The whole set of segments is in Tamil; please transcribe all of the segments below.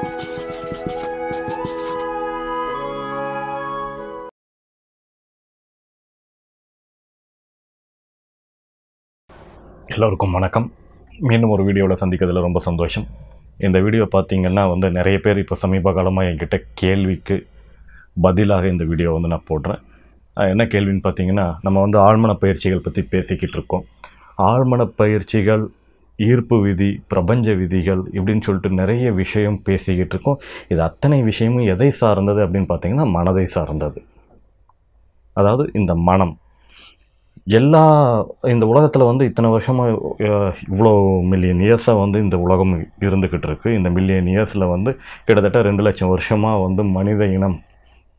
எல்லோருக்கும் வணக்கம். மீண்டும் ஒரு வீடியோவில் சந்திக்கிறதுல ரொம்ப சந்தோஷம். இந்த வீடியோ பார்த்தீங்கன்னா வந்து நிறைய பேர் இப்போ சமீப காலமாக என்கிட்ட கேள்விக்கு பதிலாக இந்த வீடியோ வந்து நான் போடுறேன். என்ன கேள்வின்னு பார்த்தீங்கன்னா நம்ம வந்து ஆழ்மன பயிற்சிகள் பற்றி பேசிக்கிட்டு இருக்கோம். ஆழ்மன பயிற்சிகள் ஈர்ப்பு விதி பிரபஞ்ச விதிகள் இப்படின்னு சொல்லிட்டு நிறைய விஷயம் பேசிக்கிட்டு இருக்கோம். இது அத்தனை விஷயமும் எதை சார்ந்தது அப்படின்னு பார்த்தீங்கன்னா மனதை சார்ந்தது. அதாவது இந்த மனம். எல்லா இந்த உலகத்தில் வந்து இத்தனை வருஷமாக இவ்வளோ மில்லியன் இயர்ஸாக வந்து இந்த உலகம் இருந்துக்கிட்டு இருக்குது இந்த மில்லியன் இயர்ஸில் வந்து கிட்டத்தட்ட ரெண்டு லட்சம் வருஷமாக வந்து மனித இனம்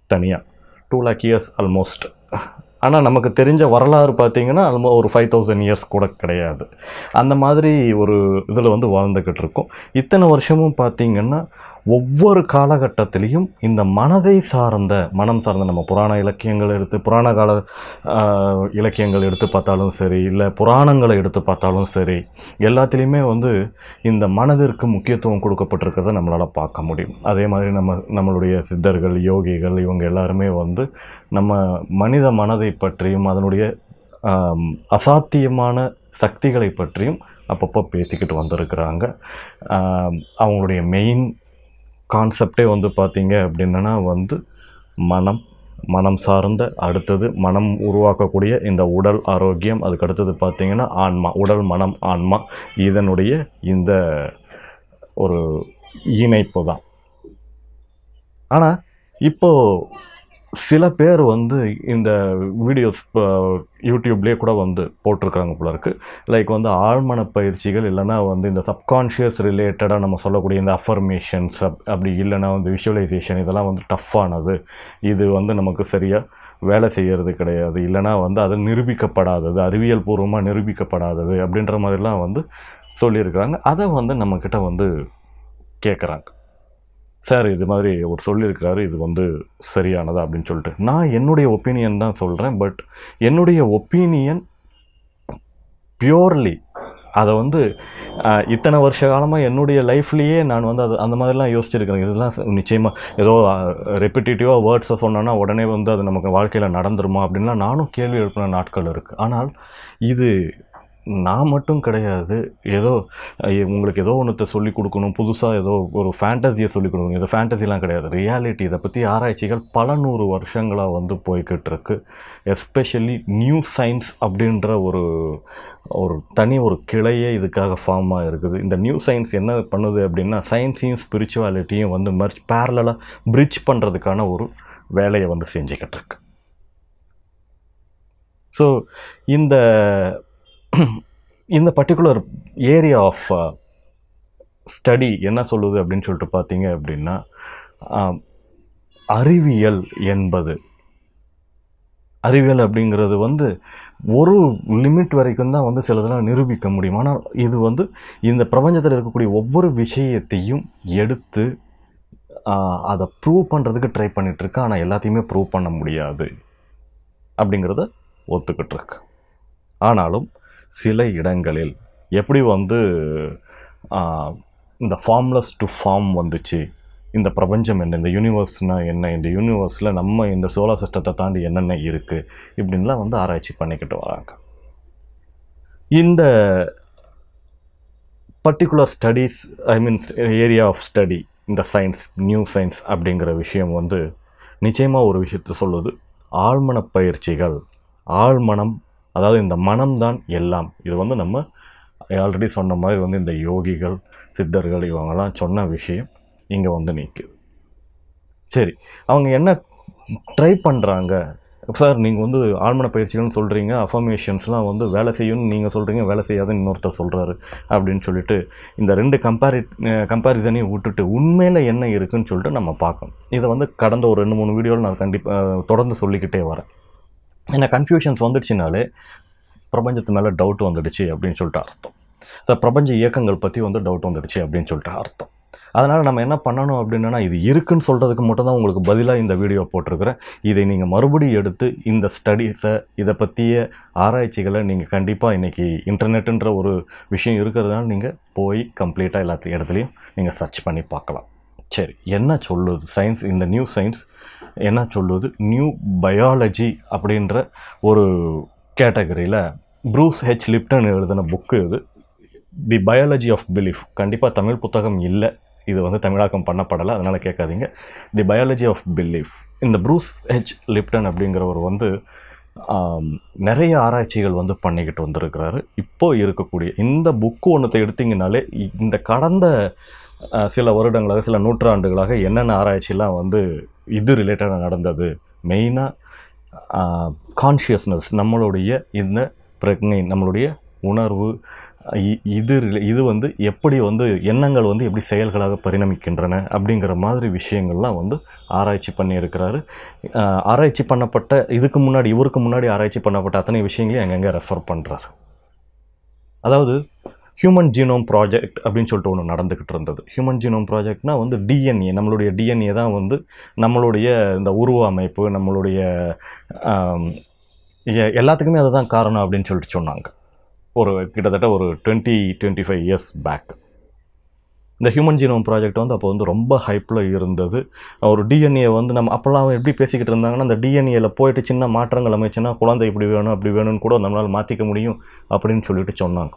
தனியாக டூ லேக் இயர்ஸ் ஆல்மோஸ்ட் ஆனால் நமக்கு தெரிஞ்ச வரலாறு பார்த்திங்கன்னா ஆல்மோ ஒரு ஃபைவ் தௌசண்ட் இயர்ஸ் கூட கிடையாது. அந்த மாதிரி ஒரு இதில் வந்து வாழ்ந்துக்கிட்டு இருக்கோம். இத்தனை வருஷமும் பார்த்தீங்கன்னா ஒவ்வொரு காலகட்டத்திலையும் இந்த மனதை சார்ந்த மனம் சார்ந்த நம்ம புராண இலக்கியங்கள் எடுத்து புராண கால இலக்கியங்கள் எடுத்து பார்த்தாலும் சரி இல்லை புராணங்களை எடுத்து பார்த்தாலும் சரி எல்லாத்துலேயுமே வந்து இந்த மனதிற்கு முக்கியத்துவம் கொடுக்கப்பட்டிருக்கிறத நம்மளால் பார்க்க முடியும். அதே மாதிரி நம்ம நம்மளுடைய சித்தர்கள் யோகிகள் இவங்க எல்லாருமே வந்து நம்ம மனித மனதை பற்றியும் அதனுடைய அசாத்தியமான சக்திகளை பற்றியும் அப்பப்போ பேசிக்கிட்டு வந்திருக்கிறாங்க. அவங்களுடைய மெயின் கான்செப்டே வந்து பார்த்தீங்க அப்படின்னா வந்து மனம் மனம் சார்ந்த அடுத்தது மனம் உருவாக்கக்கூடிய இந்த உடல் ஆரோக்கியம் அதுக்கு அடுத்தது பார்த்திங்கன்னா ஆன்மா உடல் மனம் ஆன்மா இதனுடைய இந்த ஒரு இணைப்பு தான். ஆனால் இப்போது சில பேர் வந்து இந்த வீடியோஸ் யூடியூப்லேயே கூட வந்து போட்டிருக்காங்க போல இருக்குது லைக் வந்து ஆழ்மன பயிற்சிகள் இல்லைன்னா வந்து இந்த சப்கான்ஷியஸ் ரிலேட்டடாக நம்ம சொல்லக்கூடிய இந்த அஃபர்மேஷன்ஸ் அப் அப்படி இல்லைன்னா வந்து விஷுவலைசேஷன் இதெல்லாம் வந்து டஃப்பானது இது வந்து நமக்கு சரியாக வேலை செய்கிறது கிடையாது. இல்லைன்னா வந்து அது நிரூபிக்கப்படாதது அறிவியல் பூர்வமாக நிரூபிக்கப்படாதது அப்படின்ற மாதிரிலாம் வந்து சொல்லியிருக்கிறாங்க. அதை வந்து நம்மக்கிட்ட வந்து கேட்குறாங்க சார் இது மாதிரி அவர் சொல்லியிருக்கிறாரு இது வந்து சரியானதா அப்படின்னு சொல்லிட்டு. நான் என்னுடைய ஒப்பீனியன் தான் சொல்கிறேன் பட் என்னுடைய ஒப்பீனியன் பியோர்லி அதை வந்து இத்தனை வருஷ காலமாக என்னுடைய லைஃப்லேயே நான் வந்து அது அந்த மாதிரிலாம் யோசிச்சிருக்கிறேன். இதெல்லாம் நிச்சயமாக ஏதோ ரெப்பிட்டேட்டிவாக வேர்ட்ஸை சொன்னோன்னா உடனே வந்து அது நமக்கு வாழ்க்கையில் நடந்துருமா அப்படின்லாம் நானும் கேள்வி எழுப்பின நாட்கள் இருக்குது ஆனால் இது நான் மட்டும் கிடையாது. ஏதோ உங்களுக்கு ஏதோ ஒன்றத்தை சொல்லிக் கொடுக்கணும். புதுசாக ஏதோ ஒரு ஃபேண்டசியை சொல்லி கொடுக்கணும். இது ஃபேண்டசிலாம் கிடையாது. ரியாலிட்டி இதை பற்றி ஆராய்ச்சிகள் பல நூறு வருஷங்களாக வந்து போய்கிட்டு இருக்கு எஸ்பெஷலி நியூ சயின்ஸ் அப்படின்ற ஒரு ஒரு தனி ஒரு கிளையே இதுக்காக ஃபார்மாக இருக்குது இந்த நியூ சயின்ஸ் என்ன பண்ணுது அப்படின்னா சயின்ஸையும் ஸ்பிரிச்சுவாலிட்டியும் வந்து மர்ச் பேரலாக பிரிட்ஜ் பண்ணுறதுக்கான ஒரு வேலையை வந்து செஞ்சுக்கிட்டு இருக்கு ஸோ இந்த இந்த பர்டிகுலர் ஏரியா ஆஃப் ஸ்டடி என்ன சொல்லுது அப்படின்னு சொல்லிட்டு பார்த்தீங்க அப்படின்னா அறிவியல் என்பது. அறிவியல் அப்படிங்கிறது வந்து ஒரு லிமிட் வரைக்கும் தான் வந்து சிலதெல்லாம் நிரூபிக்க முடியும். ஆனால் இது வந்து இந்த பிரபஞ்சத்தில் இருக்கக்கூடிய ஒவ்வொரு விஷயத்தையும் எடுத்து அதை ப்ரூவ் பண்ணுறதுக்கு ட்ரை பண்ணிகிட்ருக்கு ஆனால் எல்லாத்தையுமே ப்ரூவ் பண்ண முடியாது. அப்படிங்கிறத ஒத்துக்கிட்டு இருக்கு. ஆனாலும் சில இடங்களில் எப்படி வந்து இந்த ஃபார்ம்லெஸ் டு ஃபார்ம் வந்துச்சு இந்த பிரபஞ்சம் என்ன இந்த யூனிவர்ஸ்னால் என்ன இந்த யூனிவர்ஸில் நம்ம இந்த சோலார் சிஸ்டத்தை தாண்டி என்னென்ன இருக்குது இப்படின்லாம் வந்து ஆராய்ச்சி பண்ணிக்கிட்டு வராங்க. இந்த particular studies I means area of study இந்த சயின்ஸ் நியூ சயின்ஸ் அப்படிங்கிற விஷயம் வந்து நிச்சயமாக ஒரு விஷயத்தை சொல்லுது. ஆழ்மன பயிற்சிகள் ஆழ்மனம் அதாவது இந்த மனம்தான் எல்லாம். இது வந்து நம்ம ஆல்ரெடி சொன்ன மாதிரி வந்து இந்த யோகிகள் சித்தர்கள் இவங்கெல்லாம் சொன்ன விஷயம் இங்கே வந்து நிற்குது சரி அவங்க என்ன ட்ரை பண்ணுறாங்க சார் நீங்கள் வந்து ஆழ்மன பயிற்சிகள்னு சொல்கிறீங்க அஃபர்மேஷன்ஸ்லாம் வந்து வேலை செய்யும்னு நீங்கள் சொல்கிறீங்க வேலை செய்யாதுன்னு இன்னொருத்தர் சொல்கிறாரு அப்படின்னு சொல்லிட்டு இந்த ரெண்டு கம்பேரி கம்பேரிசனையும் விட்டுட்டு உண்மையில் என்ன இருக்குதுன்னு சொல்லிட்டு நம்ம பார்க்கணும். இதை வந்து கடந்த ஒரு ரெண்டு மூணு வீடியோவில் நான் கண்டிப்பாக தொடர்ந்து சொல்லிக்கிட்டே வரேன். என்ன கன்ஃபியூஷன்ஸ் வந்துடுச்சுனாலே பிரபஞ்சத்து மேலே டவுட் வந்துடுச்சு அப்படின்னு சொல்லிட்டு அர்த்தம். இந்த பிரபஞ்ச இயக்கங்கள் பற்றி வந்து டவுட் வந்துடுச்சு அப்படின்னு சொல்லிட்டு அர்த்தம். அதனால் நம்ம என்ன பண்ணணும் அப்படின்னா இது இருக்குன்னு சொல்கிறதுக்கு மட்டும் தான் உங்களுக்கு பதிலாக இந்த வீடியோ போட்டிருக்கிறேன். இதை நீங்கள் மறுபடியும் எடுத்து இந்த ஸ்டடீஸை இதை பற்றிய ஆராய்ச்சிகளை நீங்கள் கண்டிப்பாக இன்றைக்கி இன்டர்நெட்டுன்ற ஒரு விஷயம் இருக்கிறதுனால நீங்கள் போய் கம்ப்ளீட்டாக எல்லாத்து இடத்துலையும் நீங்கள் சர்ச் பண்ணி பார்க்கலாம். சரி என்ன சொல்லுது சயின்ஸ் இந்த நியூ சயின்ஸ் என்ன சொல்லுது? நியூ பயாலஜி அப்படின்ற ஒரு கேட்டகரியில் ப்ரூஸ் ஹெச் லிப்டன் எழுதின புக்கு இது. தி பயாலஜி ஆஃப் பிலீஃப் கண்டிப்பாக தமிழ் புத்தகம் இல்லை. இது வந்து தமிழாக்கம் பண்ணப்படலை அதனால் கேட்காதீங்க. தி பயாலஜி ஆஃப் பிலீஃப் இந்த ப்ரூஸ் ஹெச் லிப்டன் அப்படிங்கிறவர் வந்து நிறைய ஆராய்ச்சிகள் வந்து பண்ணிக்கிட்டு வந்திருக்கிறாரு. இப்போது இருக்கக்கூடிய இந்த புக்கு ஒன்றத்தை எடுத்திங்கனாலே இ- இந்த கடந்த சில வருடங்களாக சில நூற்றாண்டுகளாக என்னென்ன ஆராய்ச்சிலாம் வந்து இது ரிலேட்டடாக நடந்தது? மெயினாக கான்ஷியஸ்னஸ் நம்மளுடைய இந்த பிரக்னை நம்மளுடைய உணர்வு இது ரிலே- இது வந்து எப்படி வந்து எண்ணங்கள் வந்து எப்படி செயல்களாக பரிணமிக்கின்றன அப்படிங்கிற மாதிரி விஷயங்கள்லாம் வந்து ஆராய்ச்சி பண்ணியிருக்கிறாரு. ஆராய்ச்சி பண்ணப்பட்ட இதுக்கு முன்னாடி இவருக்கு முன்னாடி ஆராய்ச்சி பண்ணப்பட்ட அத்தனை விஷயங்களையும் அங்கங்கே ரெஃபர் பண்ணுறாரு அதாவது ஹியூமன் ஜீனோம் ப்ராஜெக்ட் அப்படின்னு சொல்லிட்டு ஒன்று நடந்துக்கிட்டு இருந்தது. ஹியூமன் ஜீனோம் ப்ராஜெக்ட்னா வந்து டிஎன்ஏ நம்மளுடைய டிஎன்ஏ தான் வந்து நம்மளுடைய இந்த உருவ அமைப்பு நம்மளுடைய எல்லாத்துக்குமே அதுதான் காரணம் அப்படின்னு சொல்லிட்டு சொன்னாங்க. ஒரு கிட்டத்தட்ட ஒரு twenty twenty five years back இந்த ஹியூமன் ஜீனோம் ப்ராஜெக்ட் வந்து அப்போ வந்து ரொம்ப ஹைப்பில் இருந்தது. ஒரு டிஎன்ஏ வந்து நம்ம அப்போல்லாம் எப்படி பேசிக்கிட்டு இருந்தாங்கன்னா அந்த டிஎன்ஏல போயிட்டு சின்ன மாற்றங்கள் அமைச்சுன்னா குழந்தை இப்படி வேணும் அப்படி வேணும்னு கூட நம்மளால் மாற்றிக்க முடியும் அப்படின்னு சொல்லிட்டு சொன்னாங்க.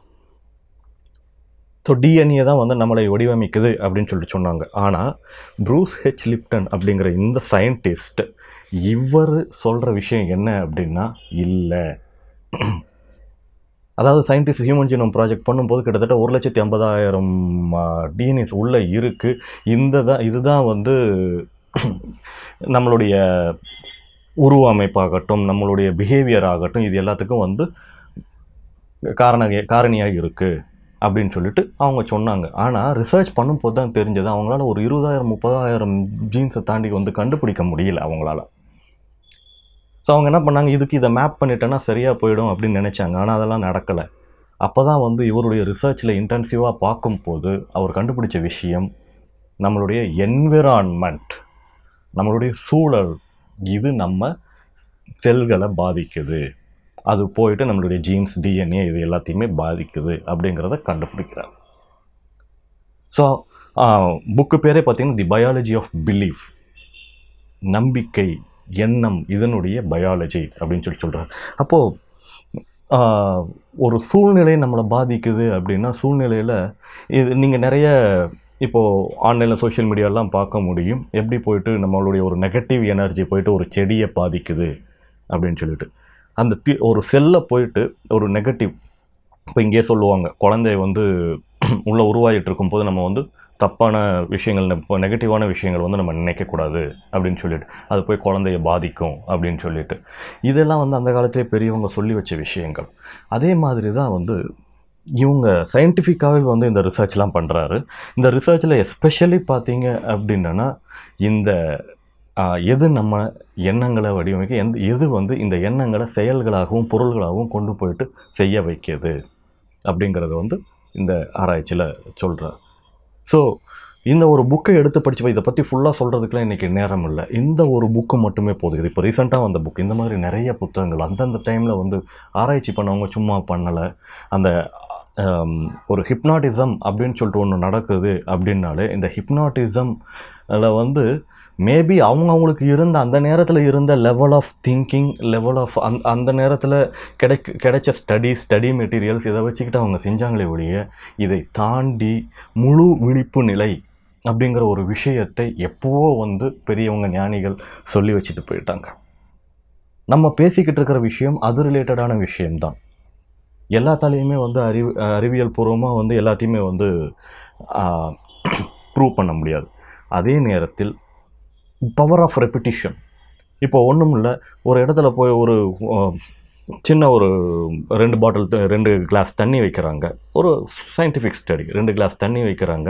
ஸோ டிஎன்ஏ தான் வந்து நம்மளை வடிவமைக்குது அப்படின்னு சொல்லிட்டு சொன்னாங்க. ஆனால் ப்ரூஸ் ஹெச். லிப்டன் அப்படிங்கிற இந்த சயின்டிஸ்ட் இவர் சொல்கிற விஷயம் என்ன அப்படின்னா இல்லை. அதாவது சயின்டிஸ்ட் ஹியூமன் ஜீனோம் ப்ராஜெக்ட் பண்ணும்போது கிட்டத்தட்ட ஒரு லட்சத்தி ஐம்பதாயிரம் டிஎன்ஏஸ் உள்ளே இருக்குது இந்த தான் இதுதான் வந்து நம்மளுடைய உருவ அமைப்பாகட்டும் நம்மளுடைய பிஹேவியர் ஆகட்டும் இது எல்லாத்துக்கும் வந்து காரண காரணியாக இருக்குது அப்படின்னு சொல்லிட்டு அவங்க சொன்னாங்க. ஆனால் ரிசர்ச் பண்ணும்போது தான் தெரிஞ்சது அவங்களால ஒரு இருபதாயிரம் முப்பதாயிரம் ஜீன்ஸை தாண்டி வந்து கண்டுபிடிக்க முடியல அவங்களால. ஸோ அவங்க என்ன பண்ணாங்க இதுக்கு இதை மேப் பண்ணிட்டேன்னா சரியாக போயிடும் அப்படின்னு நினச்சாங்க. ஆனால் அதெல்லாம் நடக்கலை. அப்போ தான் வந்து இவருடைய ரிசர்ச்சில் இன்டென்சிவாக பார்க்கும்போது அவர் கண்டுபிடிச்ச விஷயம் நம்மளுடைய என்விரான்மெண்ட் நம்மளுடைய சூழல் இது நம்ம செல்களை பாதிக்குது. அது போயிட்டு நம்மளுடைய ஜீன்ஸ் டிஎன்ஏ இது எல்லாத்தையுமே பாதிக்குது அப்படிங்கிறத கண்டுபிடிக்கிறார். ஸோ புக்கு பேரே பார்த்திங்கன்னா தி பயாலஜி ஆஃப் பிலீஃப் நம்பிக்கை எண்ணம் இதனுடைய பயாலஜி அப்படின்னு சொல்லி சொல்கிறார் அப்போது ஒரு சூழ்நிலை நம்மளை பாதிக்குது அப்படின்னா சூழ்நிலையில் இது நீங்கள் நிறைய இப்போது ஆன்லைனில் சோஷியல் மீடியாலாம் பார்க்க முடியும். எப்படி போயிட்டு நம்மளுடைய ஒரு நெகட்டிவ் எனர்ஜி போயிட்டு ஒரு செடியை பாதிக்குது அப்படின்னு சொல்லிட்டு. அந்த தி ஒரு செல்லை போயிட்டு ஒரு நெகட்டிவ் இப்போ இங்கேயே சொல்லுவாங்க. குழந்தை வந்து உள்ளே உருவாகிட்டு இருக்கும்போது நம்ம வந்து தப்பான விஷயங்கள் இப்போ நெகட்டிவான விஷயங்கள் வந்து நம்ம நினைக்கக்கூடாது அப்படின்னு சொல்லிட்டு அது போய் குழந்தைய பாதிக்கும் அப்படின்னு சொல்லிட்டு. இதெல்லாம் வந்து அந்த காலத்திலே பெரியவங்க சொல்லி வச்ச விஷயங்கள். அதே மாதிரி தான் வந்து இவங்க சயின்டிஃபிக்காகவே வந்து இந்த ரிசர்ச்லாம் பண்ணுறாரு இந்த ரிசர்ச்சில் எஸ்பெஷலி பார்த்தீங்க அப்படின்னா இந்த எது நம்ம எண்ணங்களை வடிவமைக்க எந்த எது வந்து இந்த எண்ணங்களை செயல்களாகவும் பொருள்களாகவும் கொண்டு போயிட்டு செய்ய வைக்கிது அப்படிங்கிறது வந்து இந்த ஆராய்ச்சியில் சொல்கிறார் ஸோ இந்த ஒரு புக்கை எடுத்து படிச்சு இதை பற்றி ஃபுல்லாக சொல்கிறதுக்குலாம் இன்றைக்கி நேரம் இல்லை. இந்த ஒரு புக்கு மட்டுமே போதும். இது இப்போ ரீசெண்டாக வந்த புக் இந்த மாதிரி நிறைய புத்தகங்கள் அந்தந்த டைமில் வந்து ஆராய்ச்சி பண்ணவங்க சும்மா பண்ணலை. அந்த ஒரு ஹிப்னாட்டிசம் அப்படின்னு சொல்லிட்டு ஒன்று நடக்குது அப்படின்னாலே இந்த ஹிப்னாட்டிசம்ல வந்து மேபி அவங்க அவங்களுக்கு இருந்த அந்த நேரத்தில் இருந்த level of thinking level of அந் அந்த நேரத்தில் கிடைக்க கிடைச்ச ஸ்டடி ஸ்டடி மெட்டீரியல்ஸ் இதை வச்சுக்கிட்டு அவங்க செஞ்சாங்களே ஒழிய இதை தாண்டி முழு விழிப்பு நிலை அப்படிங்கிற ஒரு விஷயத்தை எப்போவோ வந்து பெரியவங்க ஞானிகள் சொல்லி வச்சுட்டு போயிட்டாங்க. நம்ம பேசிக்கிட்டு இருக்கிற விஷயம் அது ரிலேட்டடான விஷயம்தான். எல்லாத்தாலேயுமே வந்து அறிவு அறிவியல் பூர்வமாக வந்து எல்லாத்தையுமே வந்து ப்ரூவ் பண்ண முடியாது. அதே நேரத்தில் பவர் ஆஃப் ரெப்பிட்டிஷன் இப்போ ஒன்றும் இல்லை ஒரு இடத்துல போய் ஒரு சின்ன ஒரு ரெண்டு பாட்டில் ரெண்டு கிளாஸ் தண்ணி வைக்கிறாங்க. ஒரு சயின்டிஃபிக் ஸ்டடி ரெண்டு கிளாஸ் தண்ணி வைக்கிறாங்க.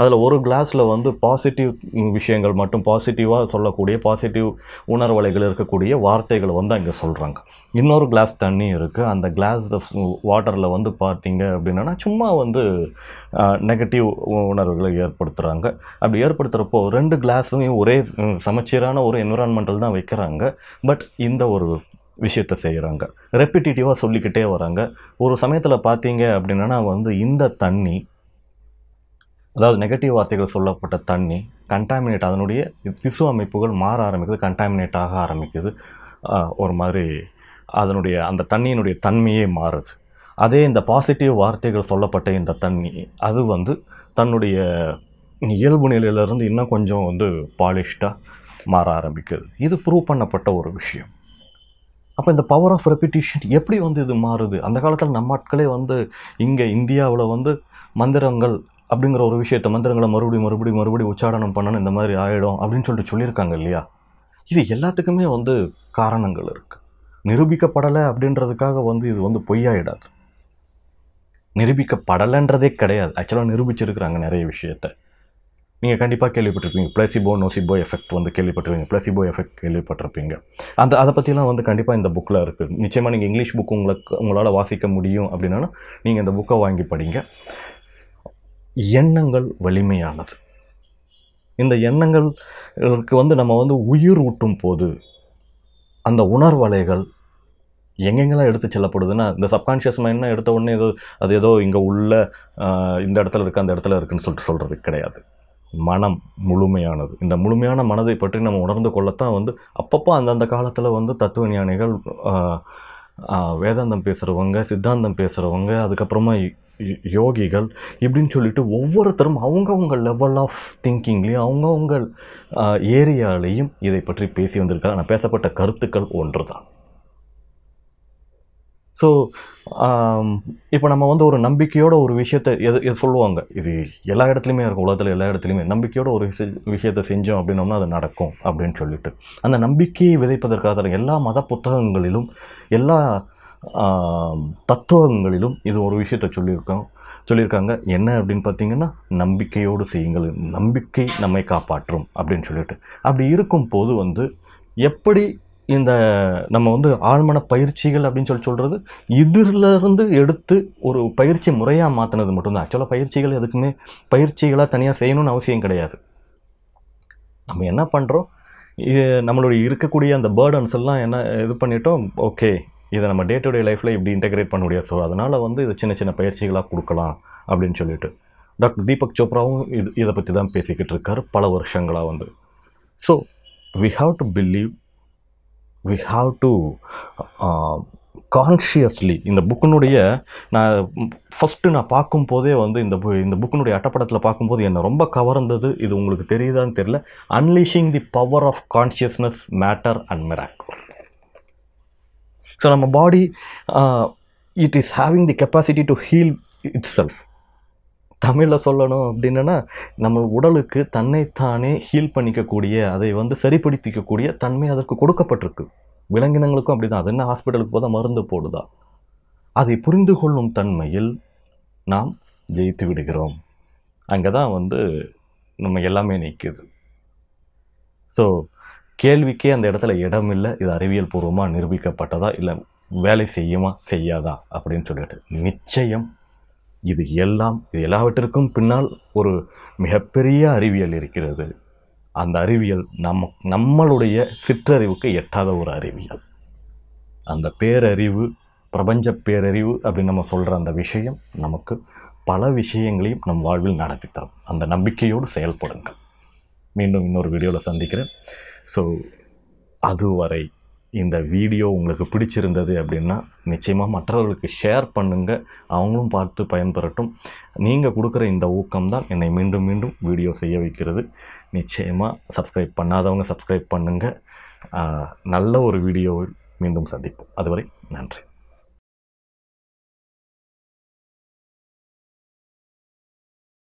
அதில் ஒரு கிளாஸில் வந்து பாசிட்டிவ் விஷயங்கள் மட்டும் பாசிட்டிவாக சொல்லக்கூடிய பாசிட்டிவ் உணர்வலைகள் இருக்கக்கூடிய வார்த்தைகளை வந்து அங்கே சொல்கிறாங்க இன்னொரு கிளாஸ் தண்ணி இருக்குது அந்த கிளாஸ் வாட்டரில் வந்து பார்த்தீங்க அப்படின்னா சும்மா வந்து நெகட்டிவ் உணர்வுகளை ஏற்படுத்துகிறாங்க அப்படி ஏற்படுத்துகிறப்போ ரெண்டு கிளாஸுமே ஒரே சமச்சீரான ஒரு என்விரான்மெண்டல் தான் வைக்கிறாங்க. பட் இந்த ஒரு விஷயத்தை செய்கிறாங்க ரெப்பிட்டேட்டிவாக சொல்லிக்கிட்டே வராங்க. ஒரு சமயத்தில் பார்த்தீங்க அப்படின்னா வந்து இந்த தண்ணி அதாவது நெகட்டிவ் வார்த்தைகள் சொல்லப்பட்ட தண்ணி கண்டாமினேட் அதனுடைய திசு அமைப்புகள் மாற ஆரம்பிக்குது கண்டாமினேட் ஆக ஆரம்பிக்குது. ஒரு மாதிரி அதனுடைய அந்த தண்ணியினுடைய தன்மையே மாறுது. அதே இந்த பாசிட்டிவ் வார்த்தைகள் சொல்லப்பட்ட இந்த தண்ணி அது வந்து தன்னுடைய இயல்பு நிலையிலேருந்து இன்னும் கொஞ்சம் வந்து பாலிஷ்டாக மாற ஆரம்பிக்குது. இது ப்ரூவ் பண்ணப்பட்ட ஒரு விஷயம். அப்போ இந்த பவர் ஆஃப் ரெப்பிட்டேஷன் எப்படி வந்து இது மாறுது? அந்த காலத்தில் நம்ம ஆட்களே வந்து இங்கே இந்தியாவில் வந்து மந்திரங்கள் அப்படிங்கிற ஒரு விஷயத்தை மந்திரங்களை மறுபடியும் மறுபடியும் மறுபடியும் உச்சாரணம் பண்ணணும் இந்த மாதிரி ஆகிடும் அப்படின்னு சொல்லிட்டு சொல்லியிருக்காங்க இல்லையா? இது எல்லாத்துக்குமே வந்து காரணங்கள் இருக்குது நிரூபிக்கப்படலை அப்படின்றதுக்காக வந்து இது வந்து பொய்யாயிடாது. நிரூபிக்கப்படலைன்றதே கிடையாது. ஆக்சுவலாக நிரூபிச்சிருக்கிறாங்க நிறைய விஷயத்த. நீங்கள் கண்டிப்பாக கேள்விப்பட்டிருப்பீங்க. பிளசிபோ நோசிபோ எஃபெக்ட் வந்து கேள்விப்பட்டிருப்பீங்க. பிளசிபோ எஃபெக்ட் கேள்விப்பட்டிருப்பீங்க. அந்த அதை பற்றிலாம் வந்து கண்டிப்பாக இந்த புக்கில் இருக்குது நிச்சயமாக நீங்கள் இங்கிலீஷ் புக் உங்களுக்கு உங்களால் வாசிக்க முடியும் அப்படின்னா நீங்கள் இந்த புக்கை வாங்கி படிங்க. எண்ணங்கள் வலிமையானது. இந்த எண்ணங்களுக்கு வந்து நம்ம வந்து உயிர் ஊட்டும் போது அந்த உணர்வலைகள் எங்கெங்கெல்லாம் எடுத்து செல்லப்படுதுன்னா இந்த சப்கான்ஷியஸ் மைண்ட்னா எடுத்த உடனே ஏதோ அது ஏதோ இங்கே உள்ள இந்த இடத்துல இருக்குது அந்த இடத்துல இருக்குதுன்னு சொல்லிட்டு சொல்கிறது கிடையாது. மனம் முழுமையானது. இந்த முழுமையான மனதை பற்றி நம்ம உணர்ந்து கொள்ளத்தான் வந்து அப்பப்போ அந்தந்த காலத்தில் வந்து தத்துவ ஞானிகள் வேதாந்தம் பேசுகிறவங்க சித்தாந்தம் பேசுகிறவங்க அதுக்கப்புறமா யோகிகள் இப்படின்னு சொல்லிட்டு ஒவ்வொருத்தரும் அவங்கவுங்க லெவல் ஆஃப் திங்கிங்லேயும் அவங்கவுங்க ஏரியாலேயும் இதை பற்றி பேசி வந்திருக்காங்க. ஆனால் பேசப்பட்ட கருத்துக்கள் ஒன்று தான் ஸோ இப்போ நம்ம வந்து ஒரு நம்பிக்கையோட ஒரு விஷயத்தை எது எது சொல்லுவாங்க? இது எல்லா இடத்துலையுமே இருக்கும் உலகத்தில் எல்லா இடத்துலையுமே. நம்பிக்கையோட ஒரு விஷய- விஷயத்தை செஞ்சோம் அப்படின்னோம்னா அது நடக்கும் அப்படின்னு சொல்லிட்டு. அந்த நம்பிக்கையை விதைப்பதற்காக எல்லா மத புத்தகங்களிலும் எல்லா தத்துவங்களிலும் இது ஒரு விஷயத்தை சொல்லியிருக்கோம். சொல்லியிருக்காங்க. என்ன அப்படின்னு பார்த்தீங்கன்னா நம்பிக்கையோடு செய்யுங்கள். நம்பிக்கை நம்மை காப்பாற்றும் அப்படின்னு சொல்லிட்டு. அப்படி இருக்கும் போது வந்து எப்படி இந்த நம்ம வந்து ஆழ்மன பயிற்சிகள் அப்படின்னு சொல்லி சொல்கிறது இதிலிருந்து எடுத்து ஒரு பயிற்சி முறையாக மாற்றினது மட்டும்தான். ஆக்சுவலாக பயிற்சிகள் எதுக்குமே பயிற்சிகளாக தனியாக செய்யணும்னு அவசியம் கிடையாது. நம்ம என்ன பண்ணுறோம் இது நம்மளுடைய இருக்கக்கூடிய அந்த பேர்டன்ஸ் எல்லாம் என்ன இது பண்ணிட்டோம் ஓகே இதை நம்ம டே டு டே லைஃப்பில் இப்படி இன்டெகிரேட் பண்ண முடியாது. ஸோ அதனால் வந்து இது சின்ன சின்ன பயிற்சிகளாக கொடுக்கலாம் அப்படின்னு சொல்லிட்டு. டாக்டர் தீபக் சோப்ராவும் இது இதை பற்றி தான் பேசிக்கிட்டு இருக்கார் பல வருஷங்களாக வந்து. So we have to believe we have to consciously இந்த புக்கினுடைய நான் ஃபஸ்ட்டு நான் பார்க்கும்போதே வந்து இந்த பு இந்த புக்கினுடைய அட்டப்படத்தில் பார்க்கும்போது என்னை ரொம்ப கவர்ந்தது. இது உங்களுக்கு தெரியுதான்னு தெரியல. Unleashing the power of consciousness matter and miracles so நம்ம body it is having the capacity to heal itself தமிழில் சொல்லணும் அப்படின்னா நம்ம உடலுக்கு தன்னைத்தானே ஹீல் பண்ணிக்கக்கூடிய அதை வந்து சரிப்படுத்திக்கக்கூடிய தன்மை அதற்கு கொடுக்கப்பட்டிருக்கு. விலங்கினங்களுக்கும் அப்படி தான் அது என்ன ஹாஸ்பிட்டலுக்கு போதா மருந்து போடுதா? அதை புரிந்து கொள்ளும் தன்மையில் நாம் ஜெயித்து விடுகிறோம். அங்கே தான் வந்து நம்ம எல்லாமே நிற்குது ஸோ கேள்விக்கே அந்த இடத்துல இடம் இல்லை. இது அறிவியல் பூர்வமாக நிரூபிக்கப்பட்டதா? இல்லை வேலை செய்யுமா? செய்யாதா? அப்படின்னு சொல்லிட்டு. நிச்சயம் இது எல்லாம் இது எல்லாவற்றிற்கும் பின்னால் ஒரு மிகப்பெரிய அறிவியல் இருக்கிறது. அந்த அறிவியல் நம்ம நம்மளுடைய சிற்றறிவுக்கு எட்டாத ஒரு அறிவியல். அந்த பேரறிவு பிரபஞ்ச பேரறிவு அப்படின்னு நம்ம சொல்கிற அந்த விஷயம் நமக்கு பல விஷயங்களையும் நம் வாழ்வில் நடத்தி தரும். அந்த நம்பிக்கையோடு செயல்படுங்கள். மீண்டும் இன்னொரு வீடியோவில் சந்திக்கிறேன். ஸோ அதுவரை இந்த வீடியோ உங்களுக்கு பிடிச்சிருந்தது அப்படின்னா நிச்சயமாக மற்றவர்களுக்கு ஷேர் பண்ணுங்கள் அவங்களும் பார்த்து பயன்பெறட்டும். நீங்கள் கொடுக்குற இந்த ஊக்கம்தான் என்னை மீண்டும் மீண்டும் வீடியோ செய்ய வைக்கிறது. நிச்சயமாக சப்ஸ்கிரைப் பண்ணாதவங்க சப்ஸ்கிரைப் பண்ணுங்கள் நல்ல ஒரு வீடியோவில் மீண்டும் சந்திப்போம். அதுவரை நன்றி.